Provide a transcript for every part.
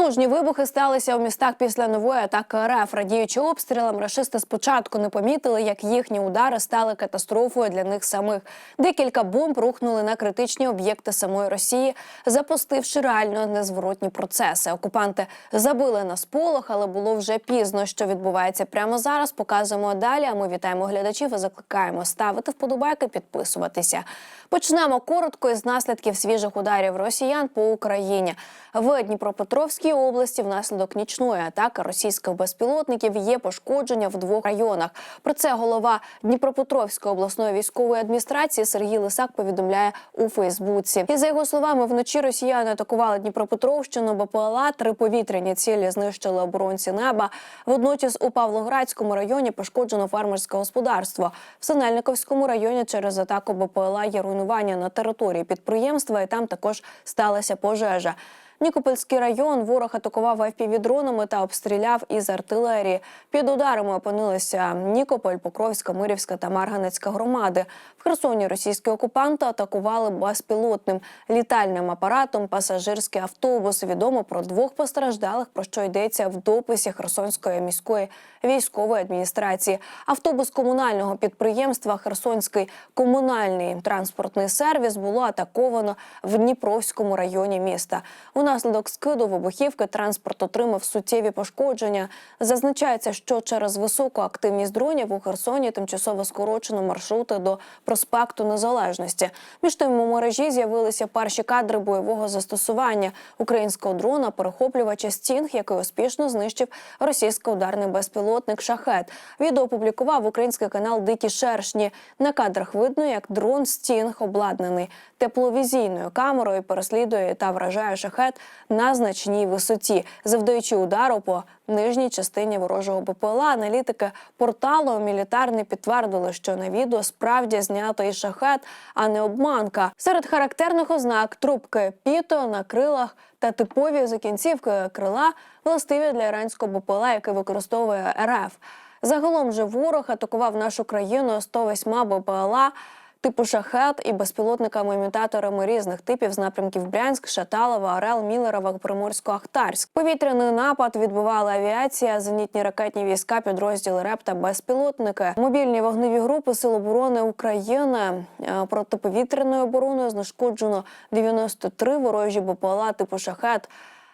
Потужні вибухи сталися у містах після нової атаки РФ. Радіючи обстрілам, рашисти спочатку не помітили, як їхні удари стали катастрофою для них самих. Декілька бомб рухнули на критичні об'єкти самої Росії, запустивши реально незворотні процеси. Окупанти забили на сполох, але було вже пізно. Що відбувається прямо зараз? Показуємо далі. А ми вітаємо глядачів і закликаємо ставити вподобайки, підписуватися. Почнемо коротко із наслідків свіжих ударів росіян по Україні. В Дніпропетровській області внаслідок нічної атаки російських безпілотників є пошкодження в двох районах. Про це голова Дніпропетровської обласної військової адміністрації Сергій Лисак повідомляє у Фейсбуці. І за його словами, вночі росіяни атакували Дніпропетровщину, БПЛА, три повітряні цілі знищили оборонці неба. Водночас у Павлоградському районі пошкоджено фермерське господарство. В Синельниковському районі через атаку БПЛА є руйнування на території підприємства, і там також сталася пожежа. Нікопольський район ворог атакував FPV-дронами та обстріляв із артилерії. Під ударами опинилися Нікополь, Покровська, Мирівська та Марганецька громади. В Херсоні російські окупанти атакували безпілотним літальним апаратом пасажирський автобус. Відомо про двох постраждалих, про що йдеться в дописі Херсонської міської військової адміністрації. Автобус комунального підприємства Херсонський комунальний транспортний сервіс було атаковано в Дніпровському районі міста. Унаслідок скиду вибухівки транспорт отримав суттєві пошкодження. Зазначається, що через високу активність дронів у Херсоні тимчасово скорочено маршрути до проспекту Незалежності. Між тим у мережі з'явилися перші кадри бойового застосування українського дрона перехоплювача стінг, який успішно знищив російський ударний безпілотник Шахет. Відео опублікував український канал Дикі Шершні. На кадрах видно, як дрон стінг обладнаний тепловізійною камерою переслідує та вражає шахет на значній висоті, завдаючи удару по нижній частині ворожого БПЛА. Аналітики порталу мілітарний підтвердили, що на відео справді знято і шахет, а не обманка. Серед характерних ознак трубки піто на крилах та типові закінцівки крила властиві для іранського БПЛА, який використовує РФ. Загалом же ворог атакував нашу країну 108 БПЛА типу шахет і безпілотниками-імітаторами різних типів з напрямків Брянськ, Шаталова, Орел, Мілерова, Приморсько-Ахтарськ. Повітряний напад відбивала авіація, зенітні ракетні війська, підрозділи РЕП та безпілотники. Мобільні вогневі групи Сил оборони України Е, протиповітряною обороною знешкоджено 93 ворожі БПЛА типу шахет.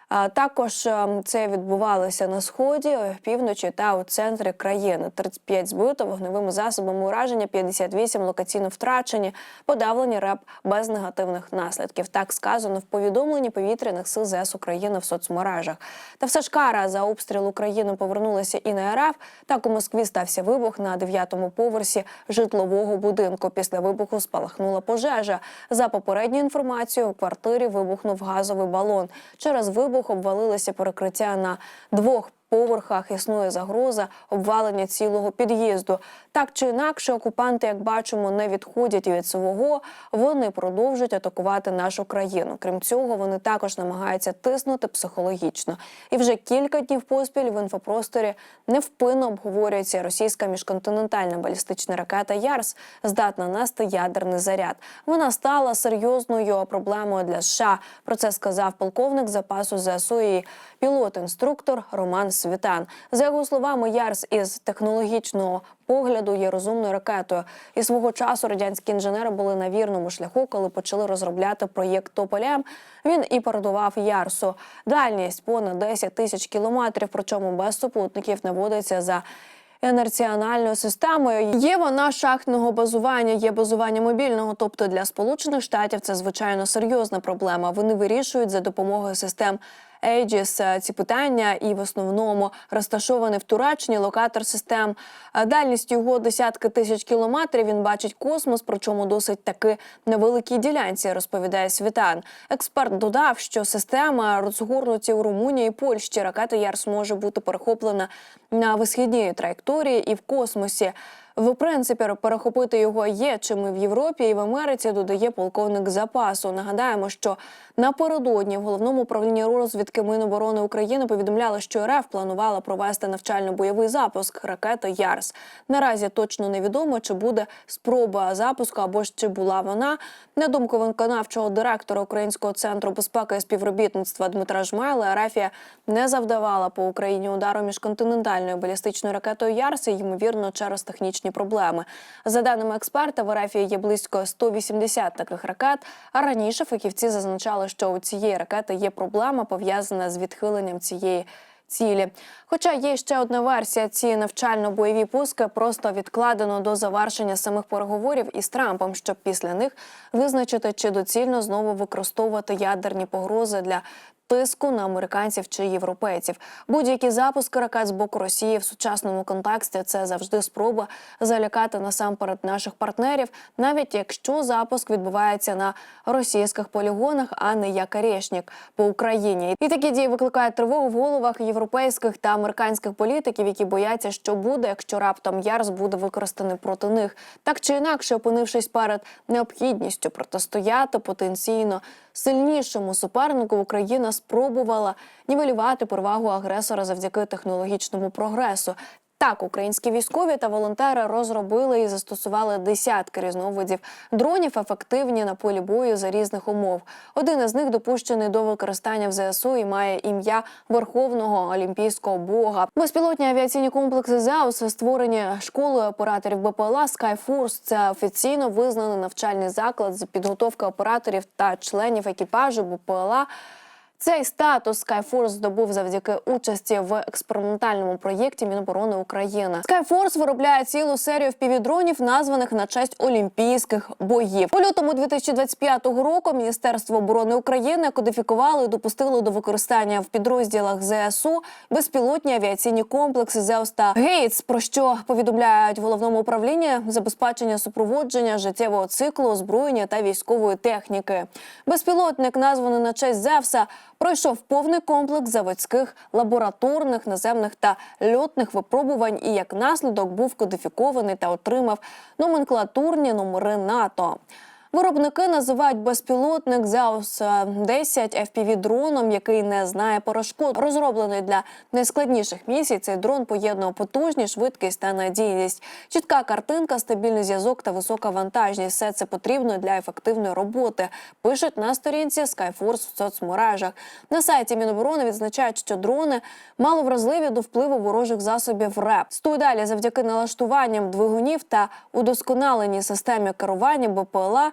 Також е, це відбувалося на сході, е, півночі та у центрі країни. 35 збито вогневими засобами ураження, 58 локаційно втрачені, подавлені РЕП без негативних наслідків. Так сказано в повідомленні повітряних сил ЗС України в соцмережах. Та все ж кара за обстріл України повернулася і на РФ. Так у Москві стався вибух на дев'ятому поверсі житлового будинку. Після вибуху спалахнула пожежа. За попередньою інформацією, у квартирі вибухнув газовий балон. Через вибух обвалилося перекриття на двох. Поверхах існує загроза обвалення цілого під'їзду. Так чи інакше, окупанти, як бачимо, не відходять від свого. Вони продовжують атакувати нашу країну. Крім цього, вони також намагаються тиснути психологічно. І вже кілька днів поспіль в інфопросторі невпинно обговорюється російська міжконтинентальна балістична ракета Ярс, здатна нести ядерний заряд. Вона стала серйозною проблемою для США. Про це сказав полковник запасу ЗСУ і пілот-інструктор Роман Світан. За його словами, Ярс із технологічного погляду є розумною ракетою. І свого часу радянські інженери були на вірному шляху, коли почали розробляти проєкт Тополям. Він і передував Ярсу. Дальність понад 10 тисяч кілометрів, причому без супутників наводиться за. Інерціональною системою є вона шахтного базування, є базування мобільного. Тобто для сполучених штатів це звичайно серйозна проблема. Вони вирішують за допомогою систем Aegis ці питання, і в основному розташований в Туреччині локатор систем. Дальність його десятки тисяч кілометрів. Він бачить космос, причому досить таки на великій ділянці, розповідає Світан. Експерт додав, що система розгорнуті у Румунії і Польщі. Ракета Ярс може бути перехоплена на висхідній траєкторії і в космосі. В принципі, перехопити його є чим і в Європі і в Америці. Додає полковник запасу. Нагадаємо, що напередодні в головному управлінні розвідки Міноборони України повідомляли, що РФ планувала провести навчально-бойовий запуск ракети Ярс. Наразі точно невідомо, чи буде спроба запуску або ж чи була вона. На думку виконавчого директора Українського центру безпеки і співробітництва Дмитра Жмайла, Арафія не завдавала по Україні удару міжконтинентальною балістичною ракетою Ярс, і, ймовірно, через технічні проблеми. За даними експерта, в Арафії є близько 180 таких ракет. А раніше фахівці зазначали, що у цієї ракети є проблема пов'язана з відхиленням цієї. Цілі, хоча є ще одна версія, ці навчально-бойові пуски просто відкладено до завершення самих переговорів із Трампом, щоб після них визначити, чи доцільно знову використовувати ядерні погрози для тиску на американців чи європейців. Будь-які запуски ракет з боку Росії в сучасному контексті це завжди спроба залякати насамперед наших партнерів, навіть якщо запуск відбувається на російських полігонах, а не як Орешнік по Україні. І такі дії викликають тривогу в головах європейських та американських політиків, які бояться, що буде, якщо раптом Ярс буде використаний проти них, так чи інакше, опинившись перед необхідністю протистояти потенційно сильнішому супернику, Україна спробувала нівелювати перевагу агресора завдяки технологічному прогресу. Так, українські військові та волонтери розробили і застосували десятки різновидів дронів, ефективні на полі бою за різних умов. Один із них допущений до використання в ЗСУ і має ім'я Верховного Олімпійського Бога. Безпілотні авіаційні комплекси ЗАУС створені школою операторів БПЛА Skyforce. Це офіційно визнаний навчальний заклад з підготовки операторів та членів екіпажу БПЛА. Цей статус Skyforce здобув завдяки участі в експериментальному проєкті Міноборони України. Skyforce виробляє цілу серію впівдронів, названих на честь Олімпійських боїв. У лютому 2025 року Міністерство оборони України кодифікувало і допустило до використання в підрозділах ЗСУ безпілотні авіаційні комплекси «Зеус» та Гейтс, про що повідомляють головному управлінні забезпечення супроводження життєвого циклу, озброєння та військової техніки. Безпілотник, названий на честь Зевса, пройшов повний комплекс заводських лабораторних, наземних та льотних випробувань і як наслідок був кодифікований та отримав номенклатурні номери НАТО. Виробники називають безпілотник Zeus 10 fpv дроном, який не знає перешкод. Розроблений для найскладніших місій. Цей дрон поєднує потужність, швидкість та надійність. Чітка картинка, стабільний зв'язок та висока вантажність. Все це потрібно для ефективної роботи. Пишуть на сторінці Skyforce в соцмережах. На сайті Міноборони відзначають, що дрони маловразливі до впливу ворожих засобів РЕП. Стою далі завдяки налаштуванням двигунів та удосконаленій системі керування БПЛА.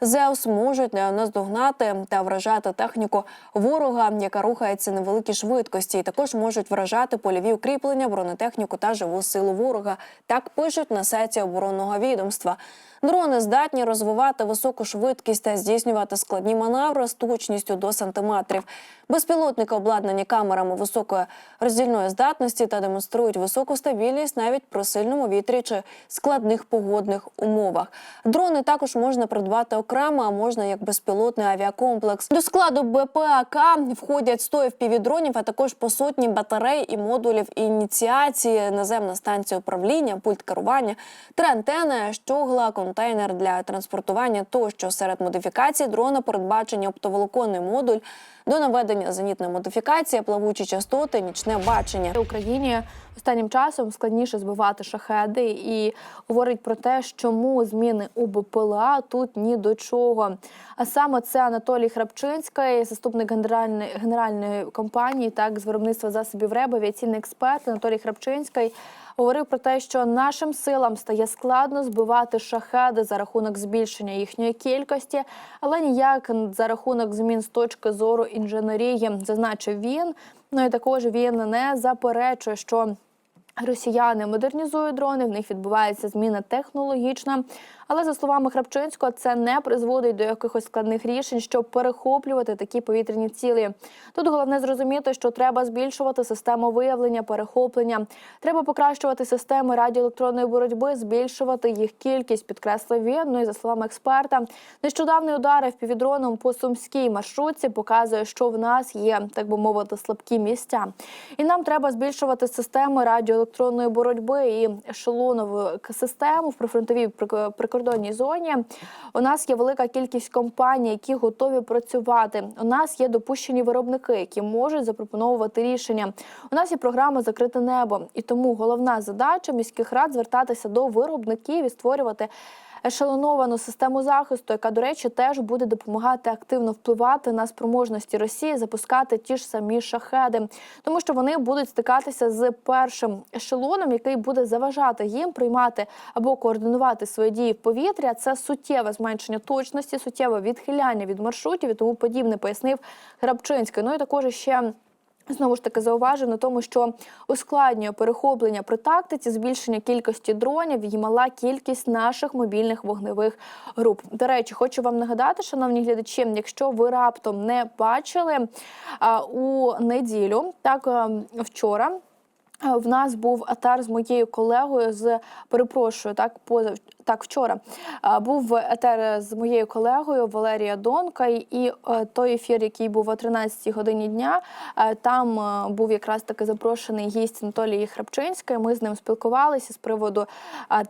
Зеус можуть наздогнати та вражати техніку ворога, яка рухається на великій швидкості. І також можуть вражати польові укріплення, бронетехніку та живу силу ворога. Так пишуть на сайті оборонного відомства. Дрони здатні розвивати високу швидкість та здійснювати складні маневри з точністю до сантиметрів. Безпілотники обладнані камерами високої роздільної здатності та демонструють високу стабільність навіть при сильному вітрі чи складних погодних умовах. Дрони також можна придбати окремо, а можна як безпілотний авіакомплекс. До складу БПАК входять 100 FPV-дронів, а також по сотні батарей і модулів ініціації, наземна станція управління, пульт керування, три антени, щогла, контейнер для транспортування тощо серед модифікацій дрона передбачені оптоволоконний модуль до наведення зенітної модифікації, плавучі частоти, нічне бачення. Україні останнім часом складніше збивати шахеди і говорить про те, чому зміни у БПЛА тут ні до чого. А саме це Анатолій Храпчинський, заступник генеральної генеральної компанії, так з виробництва засобів РЕБ, авіаційний експерт Анатолій Храпчинський. Говорив про те, що нашим силам стає складно збивати шахеди за рахунок збільшення їхньої кількості, але ніяк за рахунок змін з точки зору інженерії, зазначив він. Ну і також він не заперечує, що Росіяни модернізують дрони, в них відбувається зміна технологічна, Але за словами Храпчинського, це не призводить до якихось складних рішень, щоб перехоплювати такі повітряні цілі. Тут головне зрозуміти, що треба збільшувати систему виявлення, перехоплення. Треба покращувати системи радіоелектронної боротьби, збільшувати їх кількість, підкреслив він. Ну і за словами експерта, нещодавний удар півдроном по сумській маршрутці показує, що в нас є, так би мовити, слабкі місця. І нам треба збільшувати системи радіоелектронної боротьби і ешелонову систему в прифронтовій прик- прикордонній зоні. У нас є велика кількість компаній, які готові працювати. У нас є допущені виробники, які можуть запропоновувати рішення. У нас є програма Закрите небо, і тому головна задача міських рад звертатися до виробників і створювати. Ешелоновану систему захисту, яка, до речі, теж буде допомагати активно впливати на спроможності Росії запускати ті ж самі шахеди, тому що вони будуть стикатися з першим ешелоном, який буде заважати їм приймати або координувати свої дії в повітря. Це суттєве зменшення точності, суттєве відхиляння від маршрутів і тому подібне, пояснив Грабчинський. Ну і також ще. Знову ж таки зауважив на тому, що ускладнює перехоплення при тактиці, збільшення кількості дронів і мала кількість наших мобільних вогневих груп. До речі, хочу вам нагадати, шановні глядачі, якщо ви раптом не бачили у неділю, так вчора. В нас був атар з моєю колегою з перепрошую, так поза так вчора був етер з моєю колегою Валерія Донка, і е, той ефір, який був о 13-й годині дня, е, там е, був якраз таки запрошений гість Анатолій Храпчинський. Ми з ним спілкувалися з приводу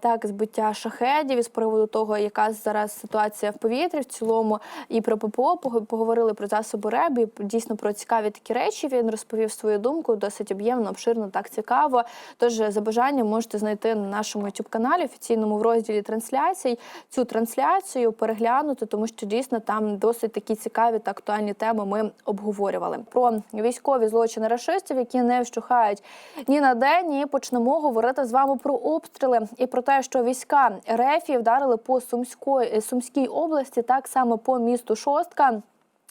так збиття шахедів, і з приводу того, яка зараз ситуація в повітрі в цілому, і про ППО поговорили про засоби РЕБ, і дійсно про цікаві такі речі. Він розповів свою думку досить об'ємно, обширно, так цікаво. Тож за бажанням можете знайти на нашому youtube каналі офіційному в розділі трансляцій цю трансляцію переглянути, тому що дійсно там досить такі цікаві та актуальні теми ми обговорювали. Про військові злочини рашистів, які не вщухають ні на день, і почнемо говорити з вами про обстріли і про те, що війська РФ вдарили по Сумської Сумській області, так само по місту Шостка.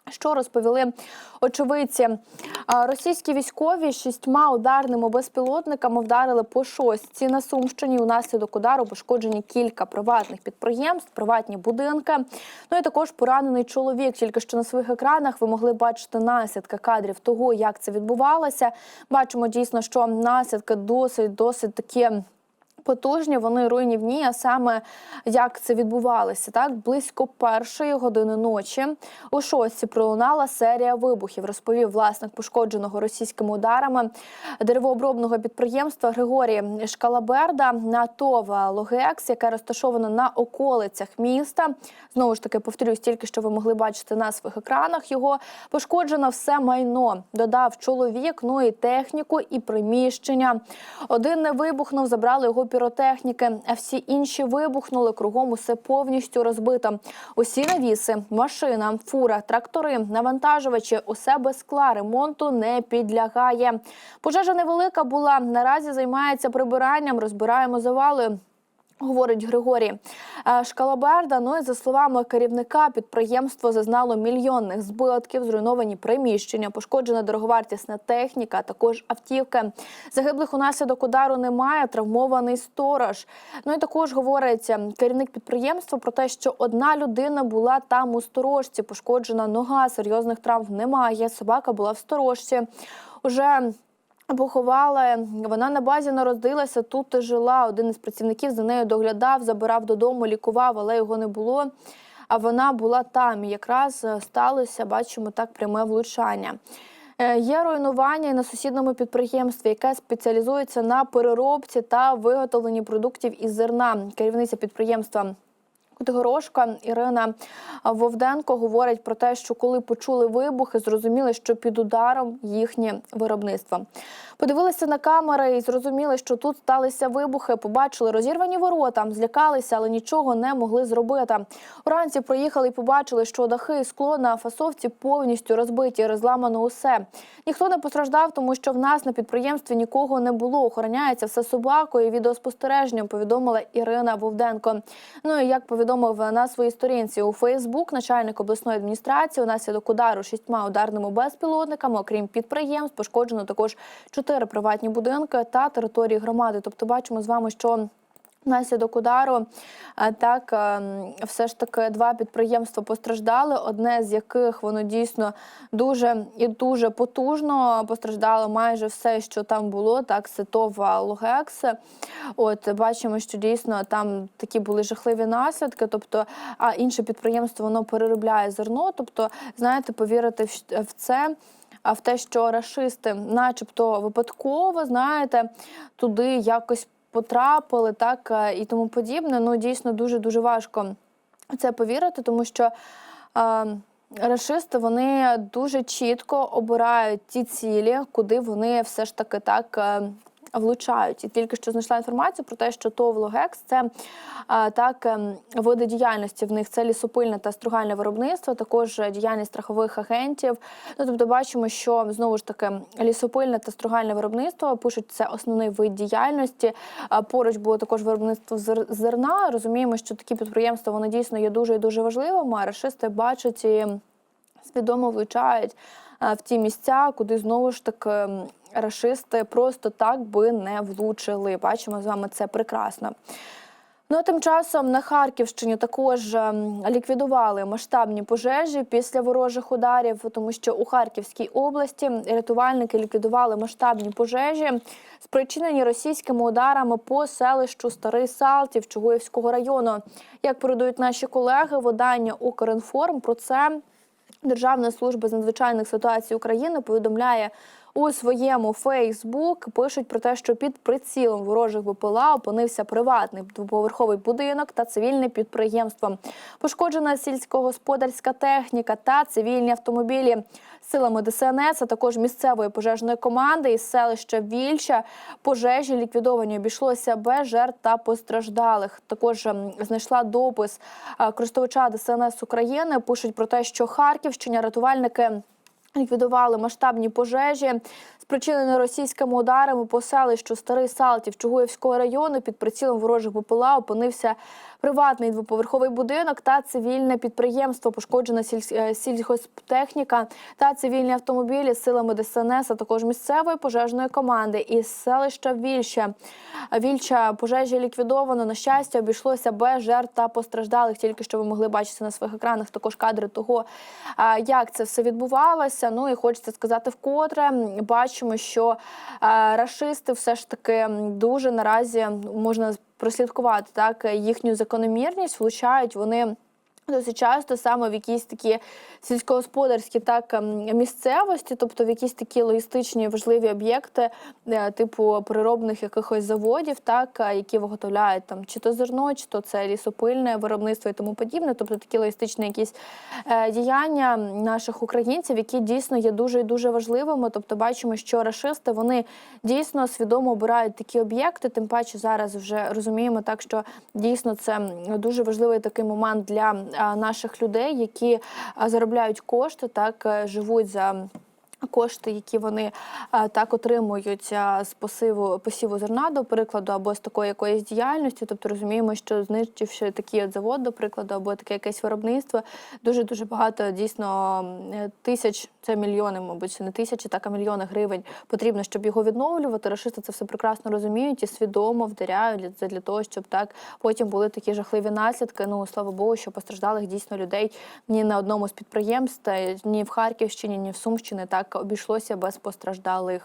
Що розповіли очевидці? Російські військові шістьма ударними безпілотниками вдарили по шостці на Сумщині. Унаслідок удару пошкоджені кілька приватних підприємств, приватні будинки. Ну і також поранений чоловік. Тільки що на своїх екранах ви могли бачити наслідки кадрів того, як це відбувалося. Бачимо дійсно, що наслідки досить досить такі потужні, вони руйнівні. А саме як це відбувалося, так близько першої години ночі у шостці пролунала серія вибухів. Розповів власник пошкодженого російськими ударами деревообробного підприємства Григорій Шкалаберда на ТОВ Логекс, яке розташовано на околицях міста. Знову ж таки, повторюсь, тільки що ви могли бачити на своїх екранах. Його пошкоджено все майно. Додав чоловік, ну і техніку, і приміщення. Один не вибухнув, забрали його піротехніки, а всі інші вибухнули. Кругом усе повністю розбито. Усі навіси, машина, фура, трактори, навантажувачі, усе без скла, ремонту не підлягає. Пожежа невелика була. Наразі займається прибиранням, розбираємо завали. Говорить Григорій Е, Шкалаберда. Ну і за словами керівника, підприємство зазнало мільйонних збитків, зруйновані приміщення, пошкоджена дороговартісна техніка, а також автівки. Загиблих унаслідок удару немає. Травмований сторож. Ну і також говорить е, керівник підприємства про те, що одна людина була там у сторожці, пошкоджена нога, серйозних травм немає. Собака була в сторожці. Уже Поховали, вона на базі народилася, тут і жила. Один із працівників за нею доглядав, забирав додому, лікував, але його не було. А вона була там. І якраз е, сталося, бачимо так, пряме влучання. Е, Є руйнування на сусідному підприємстві, яке спеціалізується на переробці та виготовленні продуктів із зерна. Керівниця підприємства Кутигорошка Ірина Вовденко говорить про те, що коли почули вибухи, зрозуміли, що під ударом їхнє виробництво. Подивилися на камери і зрозуміли, що тут сталися вибухи. Побачили розірвані ворота, злякалися, але нічого не могли зробити. Уранці проїхали і побачили, що дахи і скло на фасовці повністю розбиті, розламано усе. Ніхто не постраждав, тому що в нас на підприємстві нікого не було. Охороняється все собакою. і Відеоспостереженням повідомила Ірина Вовденко. Ну і як повідомив на своїй сторінці у Фейсбук, начальник обласної адміністрації унаслідок удару шістьма ударними безпілотниками, окрім підприємств, пошкоджено також чотири приватні будинки та території громади. Тобто, бачимо з вами, що Внаслідок удару так ем, все ж таки два підприємства постраждали. Одне з яких воно дійсно дуже і дуже потужно постраждало майже все, що там було. Так, Ситова Логекс. От бачимо, що дійсно там такі були жахливі наслідки. Тобто, а інше підприємство воно переробляє зерно. Тобто, знаєте, повірити в це. А в те, що рашисти, начебто, випадково, знаєте, туди якось потрапили, так е, і тому подібне. Ну дійсно дуже дуже важко в це повірити, тому що. Е, Рашисти вони дуже чітко обирають ті цілі, куди вони все ж таки так е, влучають. І тільки що знайшла інформацію про те, що ТОВ це так ем, види діяльності в них це лісопильне та стругальне виробництво, також діяльність страхових агентів. Ну тобто бачимо, що знову ж таки лісопильне та стругальне виробництво пишуть це основний вид діяльності. Поруч було також виробництво зерна. Розуміємо, що такі підприємства вони дійсно є дуже і дуже важливими. А рашисти бачать і свідомо влучають в ті місця, куди знову ж таки рашисти просто так би не влучили. Бачимо з вами це прекрасно. Ну а тим часом на Харківщині також ем, ліквідували масштабні пожежі після ворожих ударів, тому що у Харківській області рятувальники ліквідували масштабні пожежі, спричинені російськими ударами по селищу Старий Салтів Чугуївського району. Як передають наші колеги, видання Укрінформ про це Державна служба з надзвичайних ситуацій України повідомляє у своєму Фейсбук. Пишуть про те, що під прицілом ворожих БПЛА опинився приватний двоповерховий будинок та цивільне підприємство. Пошкоджена сільськогосподарська техніка та цивільні автомобілі. Силами ДСНС, а також місцевої пожежної команди із селища Вільча пожежі ліквідовані обійшлося без жертв та постраждалих. Також ем, знайшла допис е, користувача ДСНС України. Пишуть про те, що Харківщині рятувальники. Ліквідували масштабні пожежі, спричинені російськими ударами по селищу Старий Салтів Чугуївського району. Під прицілом ворожих БПЛА опинився приватний двоповерховий будинок та цивільне підприємство. Пошкоджена сіль- е, сільгосптехніка та цивільні автомобілі силами ДСНС, а також місцевої пожежної команди із селища Вільча. Вільча пожежі ліквідовано. На щастя, обійшлося без жертв та постраждалих. Тільки що ви могли бачити на своїх екранах також кадри того, як це все відбувалося. Ну і хочеться сказати вкотре. м, Бачимо, що расисти рашисти все ж таки дуже наразі можна прослідкувати так їхню закономірність. Влучають вони. Досить часто саме в якісь такі сільськогосподарські так ем, місцевості, тобто в якісь такі логістичні важливі об'єкти, е, типу переробних якихось заводів, так е, які виготовляють там чи то зерно, чи то це лісопильне виробництво і тому подібне. Тобто такі логістичні якісь е, діяння наших українців, які дійсно є дуже і дуже важливими. Тобто, бачимо, що рашисти вони дійсно свідомо обирають такі об'єкти. Тим паче зараз вже розуміємо так, що дійсно це дуже важливий такий момент для наших людей, які заробляють кошти, так е, живуть за. Кошти, які вони е, так отримують е, з посиву посіву зерна, до прикладу, або з такої якоїсь діяльності, тобто розуміємо, що знищивши такий от завод, до прикладу, або таке якесь виробництво, дуже дуже багато дійсно е, тисяч, це мільйони, мабуть, не тисячі, так а мільйони гривень потрібно, щоб його відновлювати. Рашисти це все прекрасно розуміють і свідомо вдаряють для, для того, щоб так потім були такі жахливі наслідки. Ну слава Богу, що постраждалих дійсно людей ні на одному з підприємств, ні в Харківщині, ні в Сумщині так обійшлося без постраждалих.